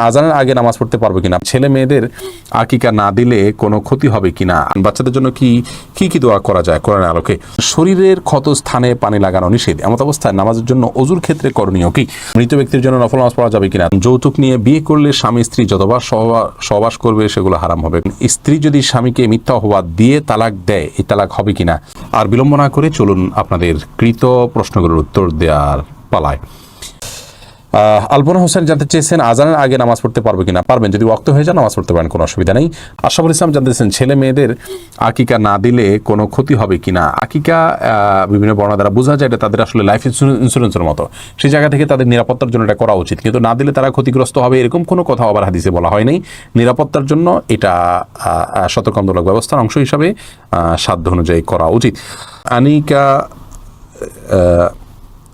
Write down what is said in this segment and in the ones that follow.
আজানের আগে নামাজ পড়তে পারবে কিনা? ছেলে মেয়েদের আকিকা না দিলে কোনো ক্ষতি হবে কিনা? বাচ্চাদের জন্য কি কি কি দোয়া করা যায় কোরআনের আলোকে? শরীরের ক্ষত স্থানে পানি লাগানো নিষেধ। এমত অবস্থায় নামাজের জন্য অজুর ক্ষেত্রে করণীয় কি? মৃত ব্যক্তির জন্য নফল নামাজ পড়া যাবে কিনা? যৌতুক নিয়ে বিয়ে করলে স্বামী স্ত্রী যতবার সহবা- সহবাস করবে সেগুলো হারাম হবে। স্ত্রী যদি স্বামীকে মিথ্যা অপবাদ দিয়ে তালাক দেয়, এই তালাক হবে কিনা? আর বিলম্ব না করে চলুন আপনাদের কৃত প্রশ্নগুলোর উত্তর দেওয়ার পালায়। আলপনা হোসেন জানতে চেয়েছেন, আজানের আগে নামাজ পড়তে পারবে কিনা? পারবেন, যদি ওয়াক্ত হয়ে যায় নামাজ পড়তে পারেন, কোনো অসুবিধা নেই। আশাফুল ইসলাম জানতে চেয়েছেন, ছেলে মেয়েদের আকিকা না দিলে কোনো ক্ষতি হবে কিনা? আকিকা বিভিন্ন বর্ণা দ্বারা বোঝা যায় এটা তাদের আসলে লাইফ ইন্স্যুরেন্সের মতো। সেই জায়গা থেকে তাদের নিরাপত্তার জন্য এটা করা উচিত। কিন্তু না দিলে তারা ক্ষতিগ্রস্ত হবে, এরকম কোনো কথা আবার হাদিসে বলা হয়নি নিরাপত্তার জন্য এটা সতর্কতামূলক ব্যবস্থার অংশ হিসাবে সাধ্য অনুযায়ী করা উচিত। আনিকা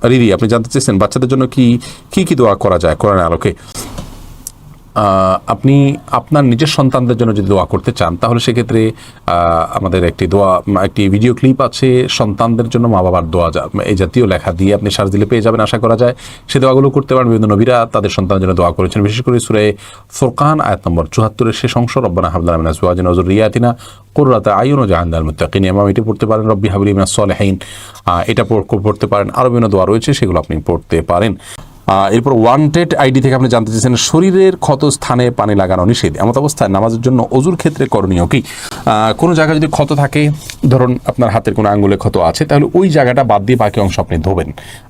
রিদি আপনি জানতে চেয়েছেন বাচ্চাদের জন্য কি কি দোয়া করা যায় কোরআন আলোকে? আপনি আপনার নিজের সন্তানদের জন্য যদি দোয়া করতে চান, তাহলে সেক্ষেত্রে আমাদের একটি দোয়া, একটি ভিডিও ক্লিপ আছে সন্তানদের জন্য মা বাবার দোয়া এই জাতীয় লেখা দিয়ে আপনি সার্চ দিলে পেয়ে যাবেন, আশা করা যায়। সে দোয়াগুলো করতে পারেন বিভিন্ন নবীরা তাদের সন্তানের জন্য দোয়া করেছেন। বিশেষ করে সুরে ফোরকান, আয়াত নম্বর চুয়াত্তরের শেষ অংশ, রব্বানা হাবদানা মিনা নজর রিয়াতিনা কোররাতে আয়ুন জাহান্দাল মুত্তাকিন এমাম এটি পড়তে পারেন, রব্বি হাবলি মিনা সলেহাইন এটা পড়তে পারেন। আরও বিভিন্ন দোয়া রয়েছে, সেগুলো আপনি পড়তে পারেন। এরপর ওয়ান্টেড আইডি থেকে আপনি জানতে চেয়েছেন, শরীরের ক্ষত স্থানে পানি লাগানো নিষেধ। এমত অবস্থায় নামাজের জন্য অজুর ক্ষেত্রে করণীয় কি? কোনো জায়গায় যদি ক্ষত থাকে, ধরুন আপনার হাতের কোনো আঙ্গুলে ক্ষত আছে, তাহলে ওই জায়গাটা বাদ দিয়ে বাকি অংশ আপনি ধোবেন।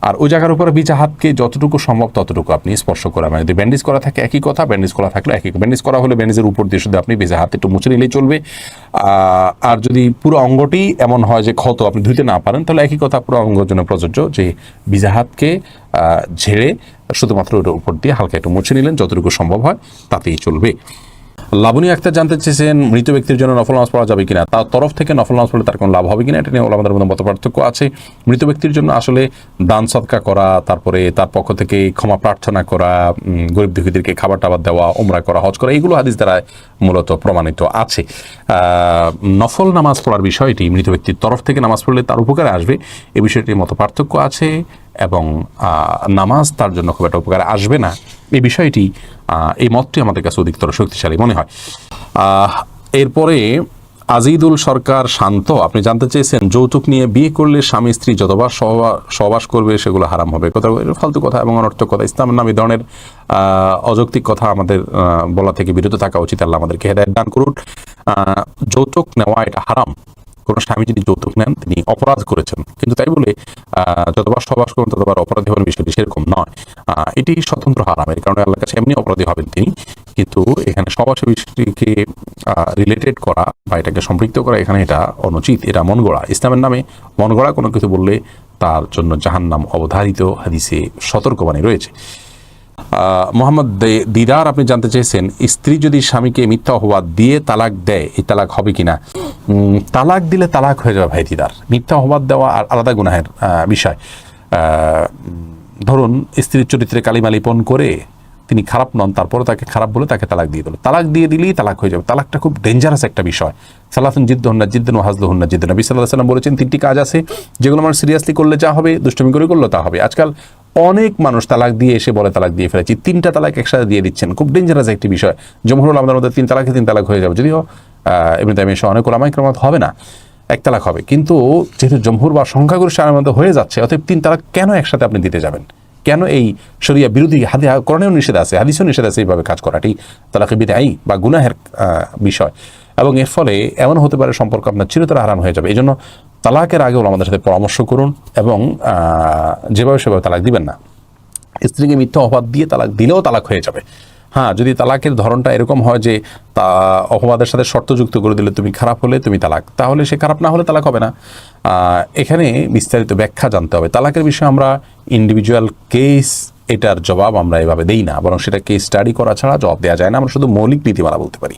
আর ওই জায়গার উপরে বিচা হাতকে যতটুকু সম্ভব ততটুকু আপনি স্পর্শ করা মানে যদি ব্যান্ডেজ করা থাকে, একই কথা ব্যান্ডেজ করা থাকলে একই ব্যান্ডেজ করা হলে ব্যান্ডেজের উপর দিয়ে শুধু আপনি ভিজা হাত একটু মুছে নিলেই চলবে। আর যদি পুরো অঙ্গটি এমন হয় যে ক্ষত আপনি ধুতে না পারেন, তাহলে একই কথা, পুরো অঙ্গের জন্য প্রযোজ্য যে ভিজা হাতকে ঝেড়ে শুধুমাত্র ওটার উপর দিয়ে হালকা একটু মুছে নিলেন, যতটুকু সম্ভব হয় তাতেই চলবে। লাবণী আক্তার জানতে চেয়েছেন, মৃত ব্যক্তির জন্য নফল নামাজ পড়া যাবে কিনা? তার তরফ থেকে নফল নামাজ পড়লে তার কোনো লাভ হবে কিনা? এটা নিয়ে আমাদের মধ্যে মত পার্থক্য আছে। মৃত ব্যক্তির জন্য আসলে দান সৎকা করা, তারপরে তার পক্ষ থেকে ক্ষমা প্রার্থনা করা গরিব দুঃখীদেরকে খাবার টাবার দেওয়া ওমরা করা, হজ করা, এগুলো হাদিস দ্বারা মূলত প্রমাণিত আছে। নফল নামাজ পড়ার বিষয়টি মৃত ব্যক্তির তরফ থেকে নামাজ পড়লে তার উপকারে আসবে। এ বিষয়টির মতো পার্থক্য আছে। এবং নামাজ তার জন্য খুব একটা উপকারে আসবে না। এই বিষয়টি এই মতটি আমাদের কাছে অধিকতর শক্তিশালী মনে হয়। এরপরে, আজিদুল সরকার শান্ত, আপনি জানতে চেয়েছেন, যৌতুক নিয়ে বিয়ে করলে স্বামী স্ত্রী যতবার সহবা- সহবাস করবে সেগুলো হারাম হবে। কথা ফালতু কথা এবং অনর্থক কথা। ইসলামের নাম ধরনের অযৌক্তিক কথা আমাদের বলা থেকে বিরত থাকা উচিত। আল্লাহ আমাদেরকে হেদায়ত দান করুন যৌতুক নেওয়া এটা হারাম। কোনো স্বামী যদি যৌতুক নেন, তিনি অপরাধ করেছেন। কিন্তু তাই বলে যতবার সহবাস করবেন ততবার অপরাধী হবেন বিষয়টি সেরকম নয়। এটি স্বতন্ত্র হারাম। এর কারণে আল্লাহর কাছে এমনি অপরাধী হবেন তিনি। কিন্তু এখানে সহবাসের বিষয়টিকে রিলেটেড করা বা এটাকে সম্পৃক্ত করা, এখানে এটা অনুচিত। এটা মন গড়া ইসলামের নামে মন গড়া কোনো কিছু বললে তার জন্য জাহান্নাম অবধারিত। হাদিসে সতর্কবাণী রয়েছে। মোহাম্মদ দিদার, আপনি জানতে চেয়েছেন, স্ত্রী যদি স্বামীকে মিথ্যা অপবাদ দিয়ে তালাক দেয়, এই তালাক হবে কিনা? তালাক দিলে তালাক হয়ে যাবে ভাই দিদার। মিথ্যা অপবাদ দেওয়া আর আলাদা গুনাহের বিষয়। ধরুন, স্ত্রীর চরিত্রে কালিমা লিপন করে তিনি খারাপ নন, তারপরে তাকে খারাপ বলে তাকে তালাক দিয়ে দিল। তালাক দিয়ে দিলেই তালাক হয়ে যাবে। তালাকটা খুব ডেঞ্জারাস একটা বিষয়। সালাফিন জিদ্দ হন্না জিদ্দন ও হাজল হন্না জিদ্দ নবী সাল্লাহ সাল্লাম বলেছেন, তিনটি কাজ আছে। যেগুলো মানুষ সিরিয়াসলি করলে যা হবে, দুষ্টমি করে করলে তা হবে। আজকাল অনেক মানুষ তালাক দিয়ে এসে বলে তালাক দিয়ে ফেলেছি। তিনটা তালাক একসাথে দিয়ে দিচ্ছেন। খুব ডেঞ্জারাস একটি বিষয়। জমহুরুল আমাদের মধ্যে তিন তালাকে তিন তালাক হয়ে যাবে। যদিও এমনি তাই এসে অনেক ওলামাই ক্রমাত হবে না, এক তালাক হবে। কিন্তু যেহেতু জমহুর বা সংখ্যাগরিষ্ঠ আইনের মধ্যে হয়ে যাচ্ছে, অতএব তিন তালাক কেন একসাথে আপনি দিতে যাবেন? কেন এই শরিয়া বিরোধী হাদি করণেও নিষেধ আছে, হাদিসও নিষেধ আছে এইভাবে কাজ করাটি? তালাকে বিদায়ী বা গুনাহের বিষয়। এবং এর ফলে এমন হতে পারে সম্পর্ক আপনার চিরতরে হারান হয়ে যাবে। এই জন্য তালাকের আগেও আমাদের সাথে পরামর্শ করুন এবং যেভাবে সেভাবে তালাক দিবেন না। স্ত্রীকে মিথ্যা অপবাদ দিয়ে তালাক দিলেও তালাক হয়ে যাবে। হ্যাঁ যদি তালাকের ধরনটা এরকম হয় যে তা অপবাদের সাথে শর্তযুক্ত করে দিলে তুমি খারাপ হলে তুমি তালাক, তাহলে সে খারাপ না হলে তালাক হবে না। এখানে বিস্তারিত ব্যাখ্যা জানতে হবে। তালাকের বিষয়ে আমরা ইন্ডিভিজুয়াল কেস এটার জবাব আমরা এভাবে দেই না, বরং সেটা কেস স্টাডি করা ছাড়া জবাব দেওয়া যায় না। আমরা শুধু মৌলিক নীতিমালা বলতে পারি।